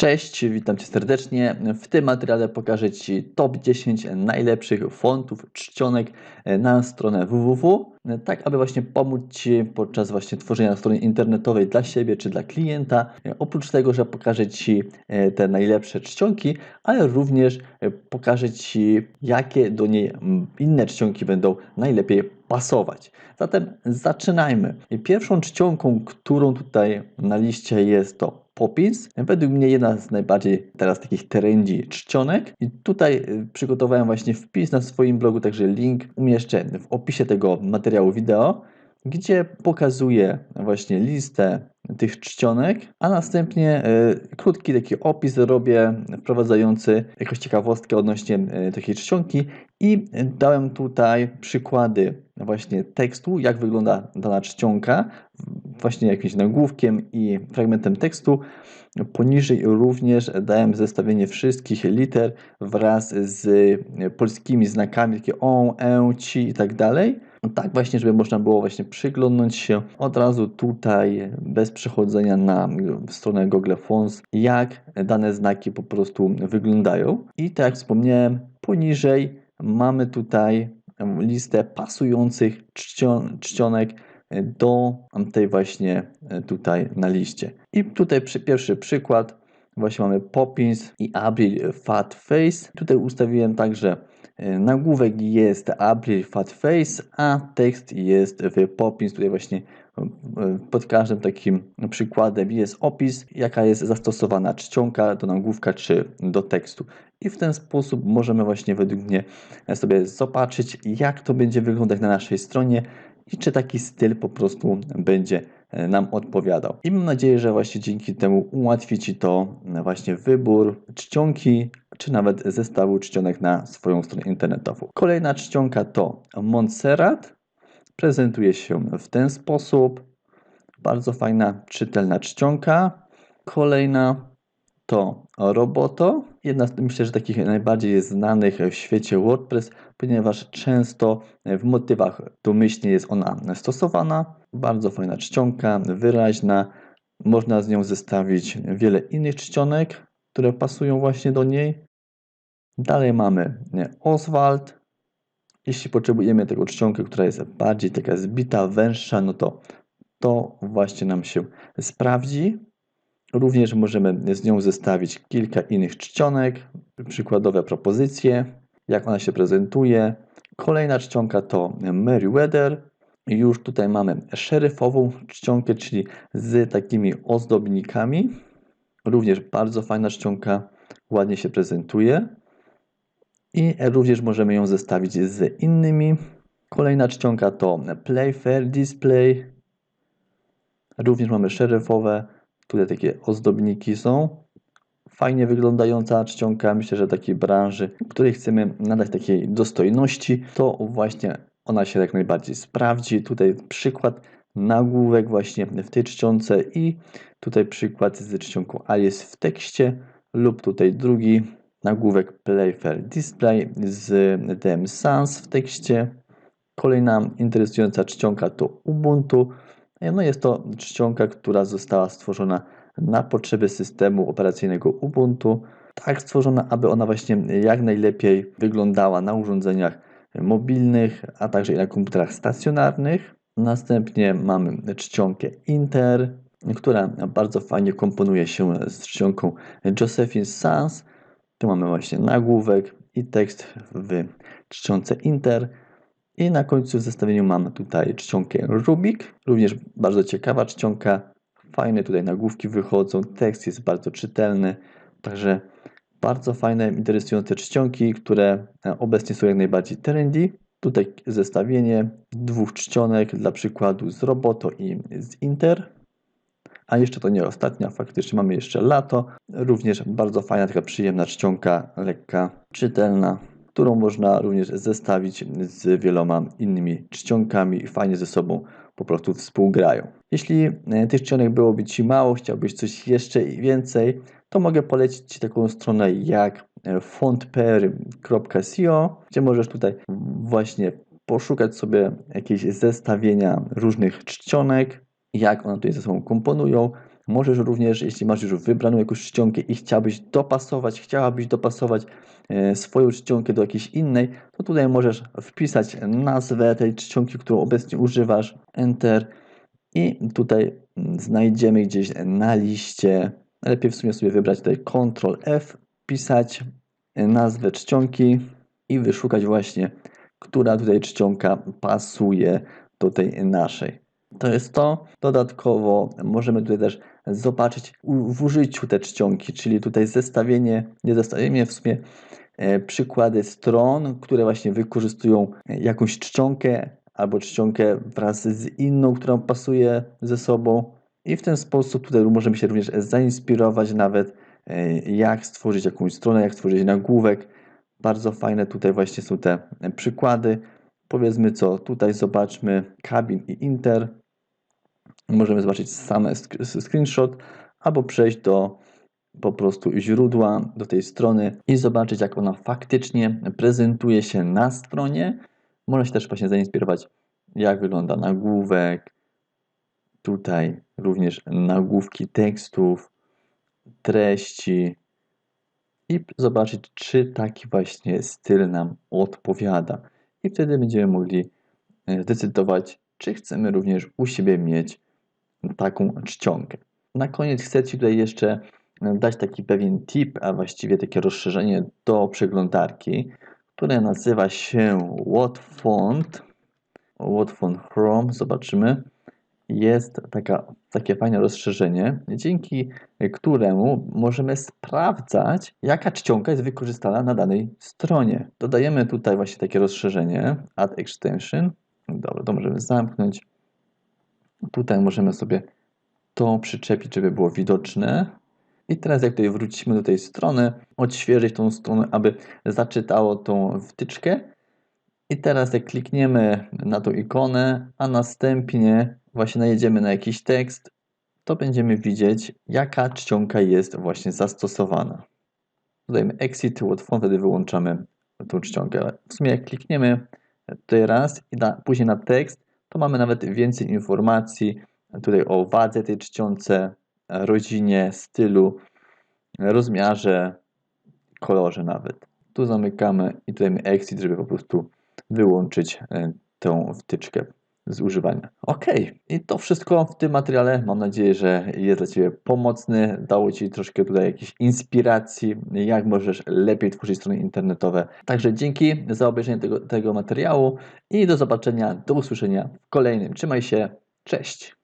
Cześć, witam Cię serdecznie. W tym materiale pokażę Ci top 10 najlepszych fontów czcionek na stronę www, tak aby właśnie pomóc Ci podczas właśnie tworzenia strony internetowej dla siebie czy dla klienta. Oprócz tego, że pokażę Ci te najlepsze czcionki, ale również pokażę Ci, jakie do niej inne czcionki będą najlepiej pasować. Zatem zaczynajmy. Pierwszą czcionką, którą tutaj na liście jest to Poppins. Według mnie jedna z najbardziej teraz takich trendy czcionek. I tutaj y, przygotowałem właśnie wpis na swoim blogu, także link umieszczę w opisie tego materiału wideo, gdzie pokazuję właśnie listę tych czcionek, a następnie y, krótki taki opis robię wprowadzający jakąś ciekawostkę odnośnie y, takiej czcionki i dałem tutaj przykłady właśnie tekstu, jak wygląda dana czcionka, właśnie jakimś nagłówkiem i fragmentem tekstu. Poniżej również dałem zestawienie wszystkich liter wraz z polskimi znakami, takie on, e, ci i tak dalej. Tak właśnie, żeby można było właśnie przyglądnąć się od razu tutaj, bez przechodzenia na stronę Google Fonts, jak dane znaki po prostu wyglądają. I tak jak wspomniałem, poniżej mamy tutaj listę pasujących czcion czcionek do tej właśnie tutaj na liście. I tutaj przy, pierwszy przykład, właśnie mamy Poppins i April Fat Face. Tutaj ustawiłem także nagłówek jest April Fat Face, a tekst jest w Poppins. Tutaj właśnie e, pod każdym takim przykładem jest opis, jaka jest zastosowana czcionka do nagłówka czy do tekstu. I w ten sposób możemy właśnie według mnie sobie zobaczyć, jak to będzie wyglądać na naszej stronie i czy taki styl po prostu będzie e, nam odpowiadał. I mam nadzieję, że właśnie dzięki temu ułatwi Ci to e, właśnie wybór czcionki, czy nawet zestawu czcionek na swoją stronę internetową. Kolejna czcionka to Montserrat. Prezentuje się w ten sposób. Bardzo fajna, czytelna czcionka. Kolejna to Roboto. Jedna z myślę, że takich najbardziej znanych w świecie WordPress, ponieważ często w motywach domyślnie jest ona stosowana. Bardzo fajna czcionka, wyraźna. Można z nią zestawić wiele innych czcionek, które pasują właśnie do niej. Dalej mamy Oswald. Jeśli potrzebujemy tego czcionkę, która jest bardziej taka zbita, węższa, no to to właśnie nam się sprawdzi. Również możemy z nią zestawić kilka innych czcionek, przykładowe propozycje, jak ona się prezentuje. Kolejna czcionka to Meriwether. Już tutaj mamy szeryfową czcionkę, czyli z takimi ozdobnikami. Również bardzo fajna czcionka, ładnie się prezentuje. I również możemy ją zestawić z innymi. Kolejna czcionka to Playfair Display. Również mamy szeryfowe Tutaj takie ozdobniki są. Fajnie wyglądająca czcionka, myślę, że takiej branży, której chcemy nadać takiej dostojności, to właśnie ona się jak najbardziej sprawdzi. Tutaj przykład nagłówek właśnie w tej czcionce i tutaj przykład z czcionką Alice w tekście lub tutaj drugi nagłówek Playfair Display z DM Sans w tekście. Kolejna interesująca czcionka to Ubuntu. No jest to czcionka, która została stworzona na potrzeby systemu operacyjnego Ubuntu, tak stworzona, aby ona właśnie jak najlepiej wyglądała na urządzeniach mobilnych, a także i na komputerach stacjonarnych. Następnie mamy czcionkę Inter, która bardzo fajnie komponuje się z czcionką Josephine Sans. Tu mamy właśnie nagłówek i tekst w czcionce Inter. I na końcu w zestawieniu mamy tutaj czcionkę Rubik, również bardzo ciekawa czcionka, fajne tutaj nagłówki wychodzą, tekst jest bardzo czytelny, także bardzo fajne, interesujące czcionki, które e, obecnie są jak najbardziej trendy. Tutaj zestawienie dwóch czcionek dla przykładu z Roboto i z Inter. A jeszcze to nie ostatnia, faktycznie mamy jeszcze lato. Również bardzo fajna, taka przyjemna czcionka, lekka, czytelna którą można również zestawić z wieloma innymi czcionkami i fajnie ze sobą po prostu współgrają. Jeśli e, tych czcionek byłoby Ci mało, chciałbyś coś jeszcze więcej, to mogę polecić Ci taką stronę jak e, fontpair.co, gdzie możesz tutaj właśnie poszukać sobie jakieś zestawienia różnych czcionek, jak one tutaj ze sobą komponują. Możesz również, jeśli masz już wybraną jakąś czcionkę i chciałbyś dopasować, chciałabyś dopasować e, swoją czcionkę do jakiejś innej, to tutaj możesz wpisać nazwę tej czcionki, którą obecnie używasz, Enter i tutaj mm, znajdziemy gdzieś na liście, lepiej w sumie sobie wybrać tutaj Ctrl F, wpisać nazwę czcionki i wyszukać właśnie, która tutaj czcionka pasuje do tej naszej. To jest to. Dodatkowo możemy tutaj też zobaczyć w użyciu te czcionki, czyli tutaj zestawienie, nie zestawienie, w sumie e, przykłady stron, które właśnie wykorzystują jakąś czcionkę albo czcionkę wraz z inną, która pasuje ze sobą. I w ten sposób tutaj możemy się również zainspirować nawet, e, jak stworzyć jakąś stronę, jak stworzyć nagłówek. Bardzo fajne tutaj właśnie są te przykłady. Powiedzmy co, tutaj zobaczmy kabin i inter. Możemy zobaczyć same screenshot albo przejść do po prostu źródła, do tej strony i zobaczyć jak ona faktycznie prezentuje się na stronie. Można się też właśnie zainspirować jak wygląda nagłówek. Tutaj również nagłówki tekstów, treści i zobaczyć, czy taki właśnie styl nam odpowiada. I wtedy będziemy mogli e, zdecydować, czy chcemy również u siebie mieć taką czcionkę. Na koniec chcę Ci tutaj jeszcze e, dać taki pewien tip, a właściwie takie rozszerzenie do przeglądarki, które nazywa się WhatFont. WhatFont Chrome, zobaczymy. Jest taka, takie fajne rozszerzenie, dzięki któremu możemy sprawdzać, jaka czcionka jest wykorzystana na danej stronie. Dodajemy tutaj właśnie takie rozszerzenie, Add Extension. Dobra, to możemy zamknąć. Tutaj możemy sobie to przyczepić, żeby było widoczne. I teraz jak tutaj wrócimy do tej strony, odświeżyć tą stronę, aby zaczytało tą wtyczkę. I teraz jak klikniemy na tą ikonę, a następnie właśnie najedziemy na jakiś tekst, to będziemy widzieć, jaka czcionka jest właśnie zastosowana. Dodajemy exit, łatwo, wtedy wyłączamy tą czcionkę. W sumie jak klikniemy teraz i na, później na tekst, to mamy nawet więcej informacji tutaj o wadze tej czcionce, rodzinie, stylu, rozmiarze, kolorze nawet. Tu zamykamy i tutaj exit, żeby po prostu wyłączyć e, tą wtyczkę z używania. Ok, i to wszystko w tym materiale. Mam nadzieję, że jest dla Ciebie pomocny. Dało Ci troszkę tutaj jakiejś inspiracji, jak możesz lepiej tworzyć strony internetowe. Także dzięki za obejrzenie tego, tego materiału i do zobaczenia, do usłyszenia w kolejnym. Trzymaj się, cześć!